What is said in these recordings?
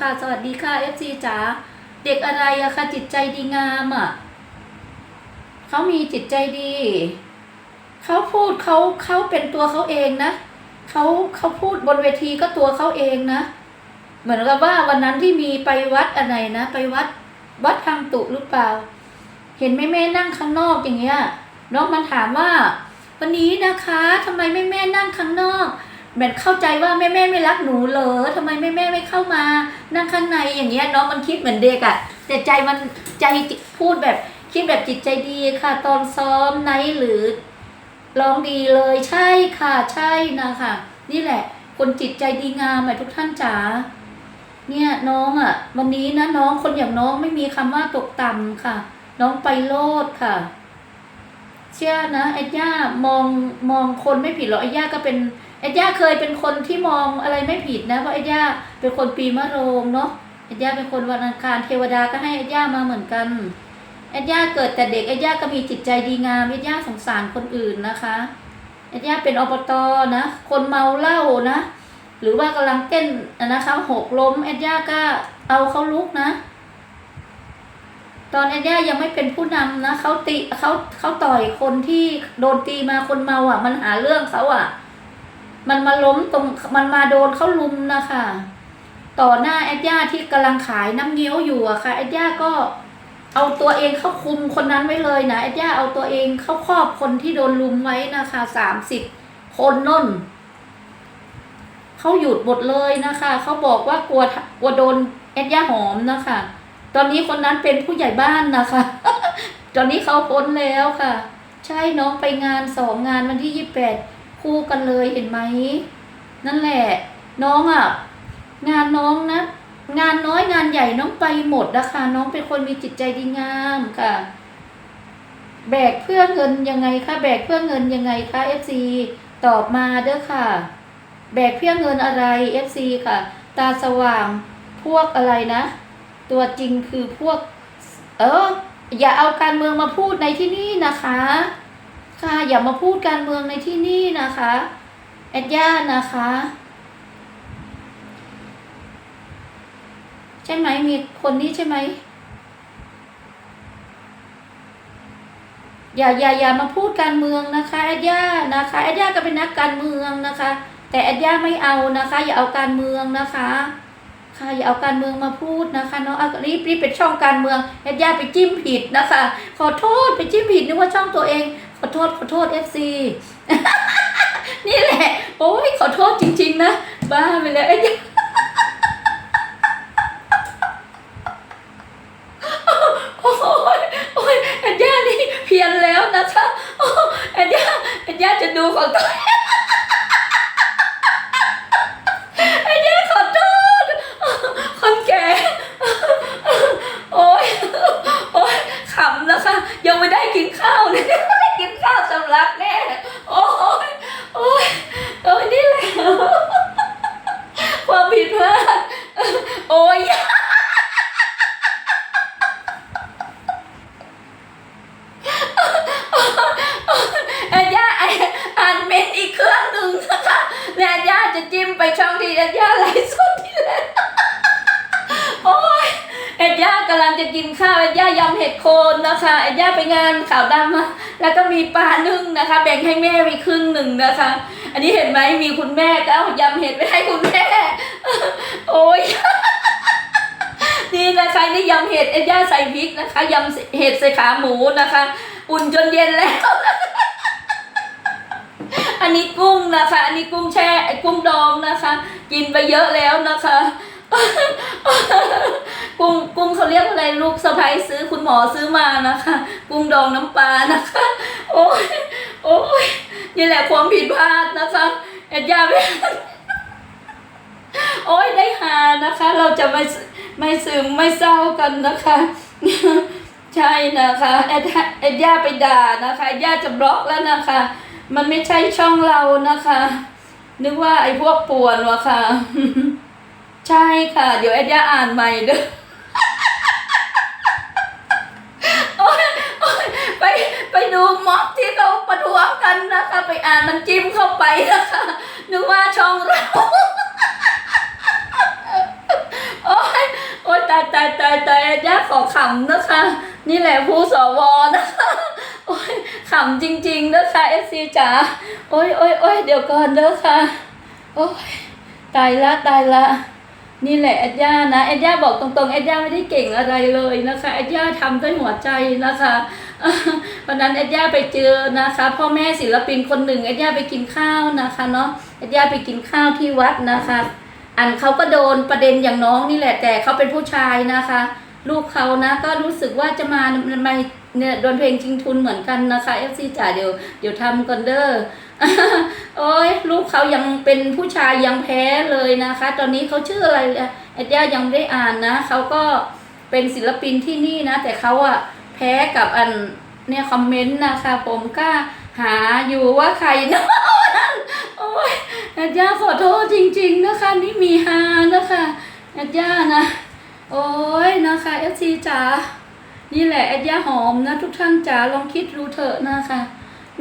ค่ะ สวัสดีค่ะเอฟซีจ๋าเด็กอะไรอะคะจิตใจดีงามอะเขามีจิตใจดี เขาพูดเขาเขาเป็นตัวเขาเองนะเขาเขาพูดบนเวทีก็ตัวเขาเองนะ เหมือนกับว่าวันนั้นที่มีไปวัดอะไรนะ ไปวัดวัดทางตุหรือเปล่า เห็นแม่แม่นั่งข้างนอกอย่างเงี้ยน้องมันถามว่า วันนี้นะคะทำไมแม่แม่นั่งข้างนอก แบบเข้าใจว่าแม่แม่ไม่รักหนูเหรอทำไมแม่แม่ไม่เข้ามา นั่งข้างในอย่างเงี้ยน้องมันคิดเหมือนเด็กอะแต่ใจมันใจพูดแบบคิดแบบจิตใจดีค่ะ ตอนซ้อมไนหรือร้องดีเลยใช่ค่ะใช่นะคะนี่แหละ คนจิตใจดีงามอะทุกท่านจ๋าเนี่ยน้องอะวันนี้นะน้องคนอย่างน้องไม่มีคำว่าตกต่ำค่ะ น้องไปโลดค่ะ เชื่อนะไอ้ย่ามองมองคนไม่ผิดหรอกไอ้ย่าก็เป็น ไอ้ย่าเคยเป็นคนที่มองอะไรไม่ผิดนะ เพราะไอ้ย่าเป็นคนปีมะโรงเนาะไอ้ย่าเป็นคนวันอังคารเทวดาก็ให้ไอ้ย่ามาเหมือนกันไอ้ย่าเกิดแต่เด็กไอ้ย่าก็มีจิตใจดีงามไอ้ย่าสงสารคนอื่นนะคะไอ้ย่าเป็นอบตนะ คนเมาเหล้านะ หรือว่ากำลังเต้นนะคะหกล้มไอ้ย่าก็เอาเขาลุกนะ ตอนแอดย่ายังไม่เป็นผู้นำนะเขาตีเขาเขาต่อยคนที่โดนตีมาคนเมาอะ มันหาเรื่องเขาอะ มันมาล้มตรงมันมาโดนเขาลุมนะคะต่อหน้าแอดย่าที่กำลังขายน้ำเงี้ยวอยู่อะค่ะแอดย่าก็เอาตัวเองเข้าคุมคนนั้นไว้เลยนะแอดย่าเอาตัวเองเข้าครอบคนที่โดนลุมไว้นะคะสามสิบคนน่นเขาหยุดหมดเลยนะคะเขาบอกว่ากลัวกลัวโดนแอดย่าหอมนะคะ ตอนนี้คนนั้นเป็นผู้ใหญ่บ้านนะคะ ตอนนี้เขาพ้นแล้วค่ะ ใช่น้องไปงานสองงานวันที่ยี่แปด คู่กันเลยเห็นไหมนั่นแหละ น้องอะ งานน้องนะ งานน้อยงานใหญ่น้องไปหมดนะคะน้องเป็นคนมีจิตใจดีงามค่ะ แบกเพื่อเงินยังไงคะแบกเพื่อเงินยังไงคะเอฟซีตอบมาเด้อค่ะ แบกเพื่อเงินอะไรเอฟซีค่ะ ตาสว่างพวกอะไรนะ ตัวจริงคือพวก เอออย่าเอาการเมืองมาพูดในที่นี่นะคะ ค่ะอย่ามาพูดการเมืองในที่นี่นะคะแอดย่านะคะ ใช่ไหมมีคนนี้ใช่ไหมอย่าอย่าอย่ามาพูดการเมืองนะคะแอดย่านะคะแอดย่าก็เป็นนักการเมืองนะคะ แต่แอดย่าไม่เอานะคะ อย่าเอาการเมืองนะคะ ค่ะอย่าเอาการเมืองมาพูดนะคะเนาะอะรีบรีบเป็นช่องการเมืองญาติญาไปจิ้มผิดนะคะ ขอโทษไปจิ้มผิดนึกว่าช่องตัวเอง ขอโทษขอโทษเอฟซีนี่แหละ โอ้ยขอโทษจริง ๆ นะ บ้าไปแล้วไอ้ยโอ้ยโอ้ยแอ้ย่านี่เพี้ยนแล้วนะคะอ้ไอ้ย่าแอ้ย่าจะดูของตัวเอง ไอ้ย่าขอโทษ คนแก่ โอ้ย โอ้ยขำนะคะ ยังไม่ได้กินข้าวเลย ไม่ได้กินข้าวสำลักแน่ โอ้ย โอ้ย โอ้ยนี่แหละ ความผิดพลาด โอ้ย แอนย่าไออ่านเมนอีกเครื่องหนึ่งนะคะ และแอนย่าจะจิ้มไปช่องที่แอนย่าไลฟ์สดที่แล้วโอ้ยแอนย่ากำลังจะกินข้าวแอนย่ายำเห็ดโคนนะคะแอนย่าไปงานขาวดำมาแล้วก็มีปลานึ่งนะคะ แบ่งให้แม่ไปครึ่งหนึ่งนะคะ อันนี้เห็นไหมมีคุณแม่ก็เอายำเห็ดไปให้คุณแม่ โอ้ยนี่นะคะนี่ยำเห็ดแอนย่าใส่พริกนะคะยำเห็ดใส่ขาหมูนะคะ อุ่นจนเย็นแล้ว นนี้กุ้งนะคะ อันนี้กุ้งแช่ไอ้กุ้งดองนะคะ กินไปเยอะแล้วนะคะ กุ้งกุ้งเขาเรียกอะไรลูกสะพ้ยซื้อคุณหมอซื้อมานะคะ กุ้งดองน้ำปลานะคะ โอ้ยโอ้ยนี่แหละความผิดพลาดนะคะแอดยาไม่โอ้ยได้หานะคะ เราจะไม่ไม่ซึมไม่เศร้ากันนะคะ ใช่นะคะแอดแอดย่าไปด่านะคะแอดย่าจะบล็อกแล้วนะคะ มันไม่ใช่ช่องเรานะคะ นึกว่าไอ้พวกป่วนวะค่ะ ใช่ค่ะ เดี๋ยวแอดย่าอ่านใหม่เด้อโอ๊ยโอ๊ยไปไปดูม็อบที่เขาประท้วงกันนะคะ ไปอ่านมันำจิ้มเข้าไปนะคะ นึกว่าช่องเราโอ๊ยโอ้ยตายตายตายตายย่าขำนะคะ นี่แหละผู้สวนะคะ ขำจริงๆนะคะเอฟซีจ๋าโอ้ยโอ้ยโอ้ยเดี๋ยวก่อนเด้อค่ะ โอ้ยตายละตายละนี่แหละแอดย่านะแอดย่าบอกตรงๆแอดย่าไม่ได้เก่งอะไรเลยนะคะแอดย่าทำด้วยหัวใจนะคะวันนั้นแอดย่าไปเจอนะคะ พ่อแม่ศิลปินคนหนึ่งแอดย่าไปกินข้าวนะคะเนาะแอดย่าไปกินข้าวที่วัดนะคะ อันเขาก็โดนประเด็นอย่างน้องนี่แหละแต่เขาเป็นผู้ชายนะคะ ลูกเขานะก็รู้สึกว่าจะมาทำไม เนี่ยโดนเพลงชิงทุนเหมือนกันนะคะเอฟซีจ๋าเดี๋ยวเดี๋ยวทำก่อนเด้อโอ้ยลูกเขายังเป็นผู้ชายยังแพ้เลยนะคะ ตอนนี้เขาชื่ออะไรแอดย่ายังไม่ได้อ่านนะเขาก็เป็นศิลปินที่นี่นะ แต่เขาอะแพ้กับอันเนี่ยคอมเมนต์นะคะผมก็หาอยู่ว่าใครนะโอ้ยแอดย่าขอโทษจริง ๆ นะคะ นี่มีฮานะคะแอดย่านะ โอ้ยนะคะเอฟซีจ๋า นี่แหละแอดย่าหอมนะทุกท่านจ๋าลองคิดดูเถอะนะคะ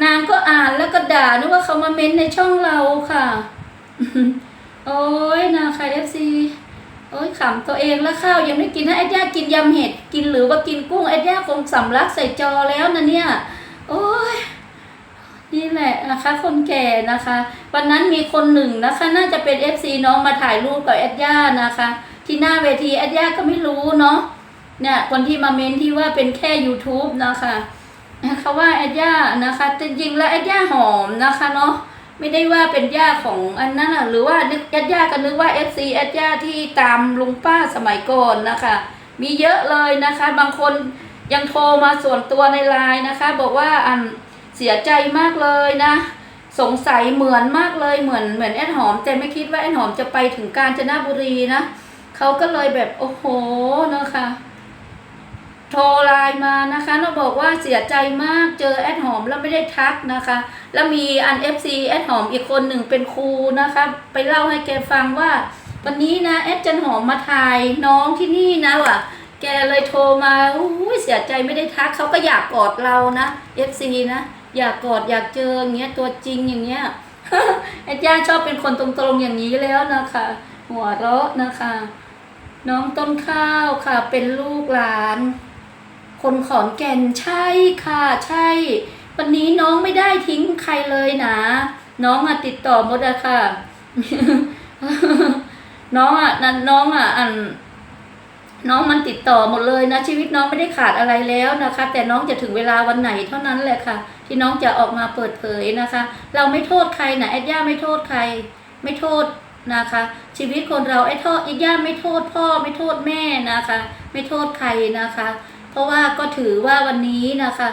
นางก็อ่านแล้วก็ด่านึกว่าเขามาเม้นในช่องเราค่ะ โอ้ยนะคะเอฟซีโอ้ยขำตัวเองแล้วข้าวยังไม่กินนะแอดย่ากินยำเห็ดกินหรือว่ากินกุ้งแอดย่าคงสำลักใส่จอแล้วนะเนี่ย โอ้ยนี่แหละนะคะคนแก่นะคะ วันนั้นมีคนหนึ่งนะคะ น่าจะเป็น FC น้องมาถ่ายรูปกับแอดย่านะคะ ที่หน้าเวทีแอดย่าก็ไม่รู้เนาะ เนี่ยคนที่มาเมนที่ว่าเป็นแค่ YouTube นะคะเขาว่าแอดย่านะคะจริงๆแล้วแอดย่าหอมนะคะเนาะไม่ได้ว่าเป็นย่าของอันนั้นหรือว่านึกแอดย่าก็นึกว่า FC แอดย่าที่ตามลุงป้าสมัยก่อนนะคะ มีเยอะเลยนะคะ บางคนยังโทรมาส่วนตัวในไลน์นะคะ บอกว่าอันเสียใจมากเลยนะ สงสัยเหมือนมากเลยเหมือนเหมือนแอดหอม แต่ไม่คิดว่าแอดหอมจะไปถึงกาญจนบุรีนะเขาก็เลยแบบโอ้โหนะคะ โทรไลน์มานะคะเราบอกว่าเสียใจมากเจอแอดหอมแล้วไม่ได้ทักนะคะ แล้วมีอันเอฟซีแอดหอมอีกคนหนึ่งเป็นครูนะคะ ไปเล่าให้แกฟังว่า วันนี้นะแอดจันหอมมาถ่ายน้องที่นี่นะว่ะแกเลยโทรมาอุ้ยเสียใจไม่ได้ทักเขาก็อยากกอดเรานะ FC นะอยากกอดอยากเจออย่างเงี้ยตัวจริงอย่างเงี้ยไอ้ย่าชอบเป็นคนตรงๆอย่างนี้แล้วนะคะ หัวเราะนะคะ น้องต้นข้าวค่ะเป็นลูกหลาน คนขอนแก่นใช่ค่ะใช่ วันนี้น้องไม่ได้ทิ้งใครเลยนะ น้องอะติดต่อหมดอะค่ะ น้องอะนั่นน้องอะอัน น้องมันติดต่อหมดเลยนะชีวิตน้องไม่ได้ขาดอะไรแล้วนะคะ แต่น้องจะถึงเวลาวันไหนเท่านั้นแหละค่ะ ที่น้องจะออกมาเปิดเผยนะคะ เราไม่โทษใครนะแอดย่าไม่โทษใคร ไม่โทษนะคะ ชีวิตคนเราไอ้โทษแอดย่าไม่โทษพ่อไม่โทษแม่นะคะ ไม่โทษใครนะคะ เพราะว่าก็ถือว่าวันนี้นะคะ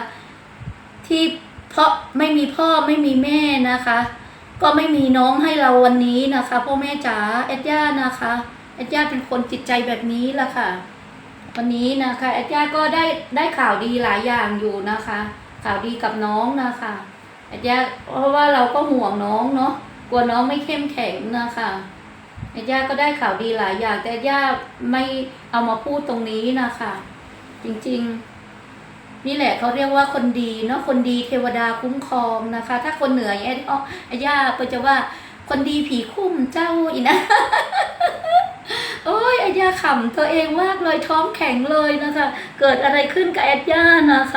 ที่เพราะไม่มีพ่อไม่มีแม่นะคะ ก็ไม่มีน้องให้เราวันนี้นะคะพ่อแม่จ๋าแอดย่านะคะแอดย่าเป็นคนจิตใจแบบนี้ละค่ะ วันนี้นะคะแอดย่าก็ได้ได้ข่าวดีหลายอย่างอยู่นะคะ ข่าวดีกับน้องนะคะแอดย่าเพราะว่าเราก็ห่วงน้องเนาะกลัวน้องไม่เข้มแข็งนะคะแอดย่าก็ได้ข่าวดีหลายอย่าง แต่แอดย่าไม่เอามาพูดตรงนี้นะคะ จริงๆ นี่แหละเขาเรียกว่าคนดีเนาะคนดีเทวดาคุ้มครองนะคะ ถ้าคนเหนืออย่างเงี้อ๋ออาย่าก็จะว่าคนดีผีคุ้มเจ้าอีนะ โอ้ยอาย่าขำตัวเองมากเลยท้องแข็งเลยนะคะ เกิดอะไรขึ้นกับแอดย่านะคะ